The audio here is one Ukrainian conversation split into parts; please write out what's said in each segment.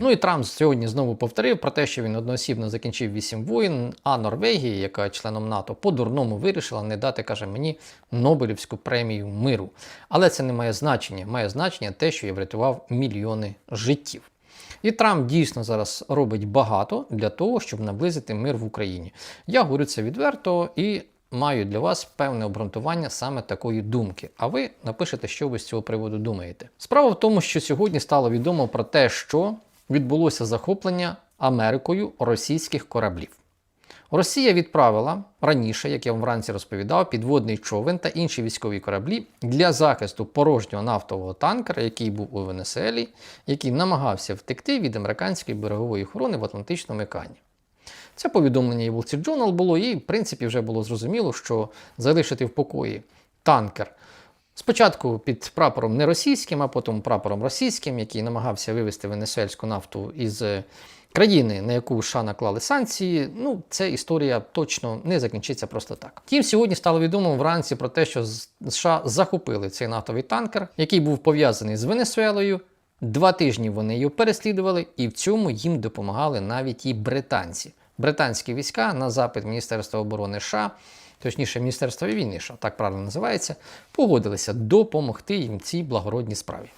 Ну і Трамп сьогодні знову повторив про те, що він одноосібно закінчив вісім воїн, а Норвегія, яка членом НАТО, по-дурному вирішила не дати, каже мені, Нобелівську премію миру. Але це не має значення. Має значення те, що я врятував мільйони життів. І Трамп дійсно зараз робить багато для того, щоб наблизити мир в Україні. Я говорю це відверто і маю для вас певне обґрунтування саме такої думки. А ви напишете, що ви з цього приводу думаєте. Справа в тому, що сьогодні стало відомо про те, що відбулося захоплення Америкою російських кораблів. Росія відправила раніше, як я вам вранці розповідав, підводний човен та інші військові кораблі для захисту порожнього нафтового танкера, який був у Венесуелі, який намагався втекти від американської берегової охорони в Атлантичному океані. Це повідомлення і Street Journal було, і в принципі вже було зрозуміло, що залишити в покої танкер. Спочатку під прапором не російським, а потім прапором російським, який намагався вивести венесуельську нафту із е, країни, на яку США наклали санкції. Ну, ця історія точно не закінчиться просто так. Втім, сьогодні стало відомо вранці про те, що США захопили цей нафтовий танкер, який був пов'язаний з Венесуелою. Два тижні вони його переслідували, і в цьому їм допомагали навіть і британці. Британські війська на запит Міністерства оборони США, точніше Міністерство війни, що так правильно називається, погодилися допомогти їм цій благородній справі.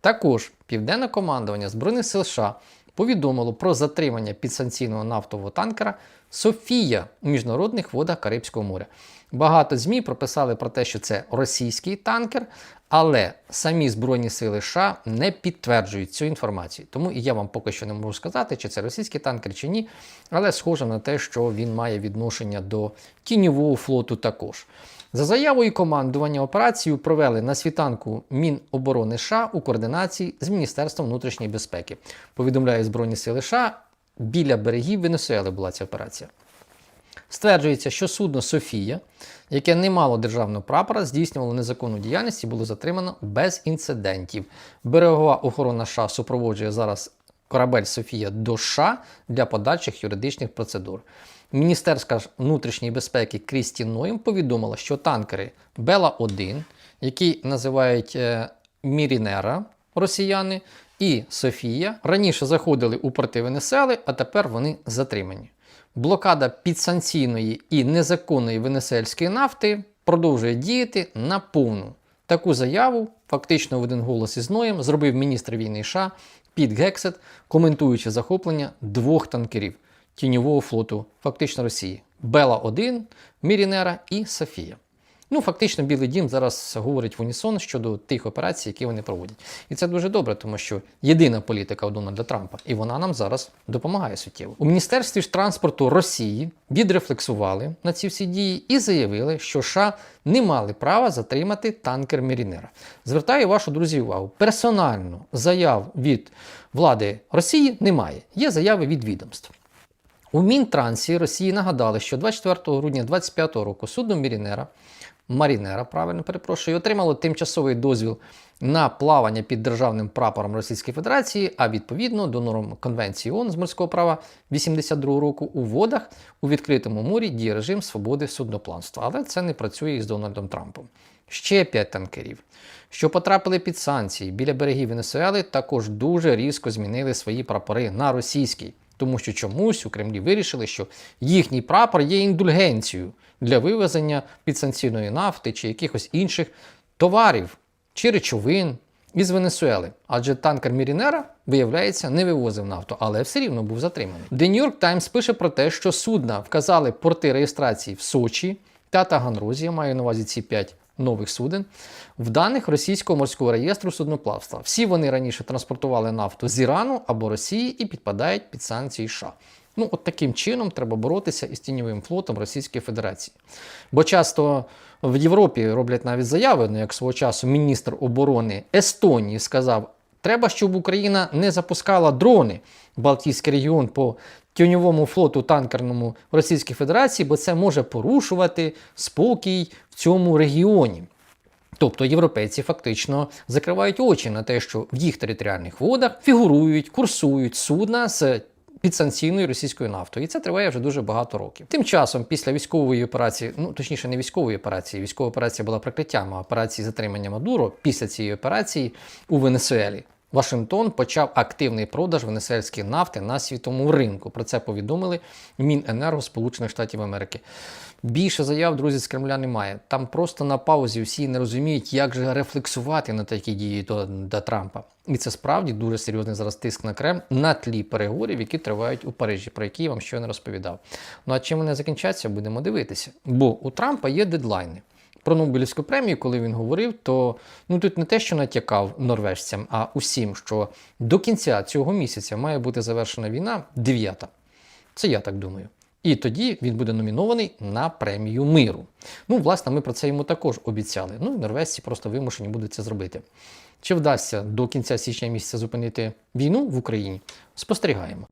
Також південне командування Збройних сил США повідомило про затримання підсанкційного нафтового танкера Софія у міжнародних водах Карибського моря. Багато ЗМІ прописали про те, що це російський танкер, але самі Збройні сили США не підтверджують цю інформацію. Тому і я вам поки що не можу сказати, чи це російський танкер чи ні. Але схоже на те, що він має відношення до тіньового флоту також. За заявою командування операцію провели на світанку Міноборони США у координації з Міністерством внутрішньої безпеки. Повідомляє Збройні сили США. Біля берегів Венесуели була ця операція. Стверджується, що судно Софія, яке не мало державного прапора, здійснювало незаконну діяльність і було затримано без інцидентів. Берегова охорона США супроводжує зараз корабель Софія до США для подальших юридичних процедур. Міністерська внутрішньої безпеки Крісті Ноєм повідомила, що танкери Бела-1, які називають е, Мірінера росіяни, і Софія раніше заходили у порти Венесуели, а тепер вони затримані. Блокада підсанкційної і незаконної венесуельської нафти продовжує діяти на повну. Таку заяву, фактично в один голос із Ноєм, зробив міністр війни США Піт Гексет, коментуючи захоплення двох танкерів тіньового флоту, фактично Росії: Бела-1, Мірінера і Софія. Ну, фактично, Білий Дім зараз говорить в унісон щодо тих операцій, які вони проводять. І це дуже добре, тому що єдина політика у Дональда Трампа, і вона нам зараз допомагає суттєво. У міністерстві ж транспорту Росії відрефлексували на ці всі дії і заявили, що США не мали права затримати танкер Мірінера. Звертаю вашу друзі увагу: персонально заяв від влади Росії немає. Є заяви від відомств. У Мінтрансі Росії нагадали, що 24 грудня 2025 року судно Мірінера, Марінера, правильно перепрошую, отримало тимчасовий дозвіл на плавання під державним прапором Російської Федерації, а відповідно до норм Конвенції ООН з морського права 82 року у водах у відкритому морі діє режим свободи суднопланства. Але це не працює із Дональдом Трампом. Ще п'ять танкерів, що потрапили під санкції біля берегів Венесуели, також дуже різко змінили свої прапори на російський. Тому що чомусь у Кремлі вирішили, що їхній прапор є індульгенцією для вивезення підсанкційної нафти чи якихось інших товарів чи речовин із Венесуели. Адже танкер Мірінера, виявляється, не вивозив нафту, але все рівно був затриманий. The New York Times пише про те, що судна вказали порти реєстрації в Сочі та Таганрозі, я маю на увазі ці п'ять нових суден, в даних російського морського реєстру судноплавства. Всі вони раніше транспортували нафту з Ірану або Росії і підпадають під санкції США. Ну, от таким чином треба боротися із тіньовим флотом Російської Федерації. Бо часто в Європі роблять навіть заяви, ну як свого часу міністр оборони Естонії сказав, треба, щоб Україна не запускала дрони в Балтійський регіон по тюньовому флоту танкерному Російської Федерації, бо це може порушувати спокій в цьому регіоні. Тобто європейці фактично закривають очі на те, що в їх територіальних водах фігурують, курсують судна з підсанкційною російською нафтою. І це триває вже дуже багато років. Тим часом, після військової операції, ну точніше, не військової операції, військова операція була прикриттям, операції затримання Мадуро після цієї операції у Венесуелі. Вашингтон почав активний продаж венесуельської нафти на світовому ринку. Про це повідомили Міненерго Сполучених Штатів Америки. Більше заяв, друзі, з Кремля немає. Там просто на паузі всі не розуміють, як же рефлексувати на такі дії до, до Трампа. І це справді дуже серйозний зараз тиск на Кремль на тлі переговорів, які тривають у Парижі, про які я вам щойно розповідав. Ну а чим вони закінчаться, будемо дивитися. Бо у Трампа є дедлайни. Про Нобелівську премію, коли він говорив, то ну тут не те, що натякав норвежцям, а усім, що до кінця цього місяця має бути завершена війна дев'ята. Це я так думаю. І тоді він буде номінований на премію миру. Ну, власне, ми про це йому також обіцяли. Ну і норвежці просто вимушені будуть це зробити. Чи вдасться до кінця січня місяця зупинити війну в Україні? Спостерігаємо.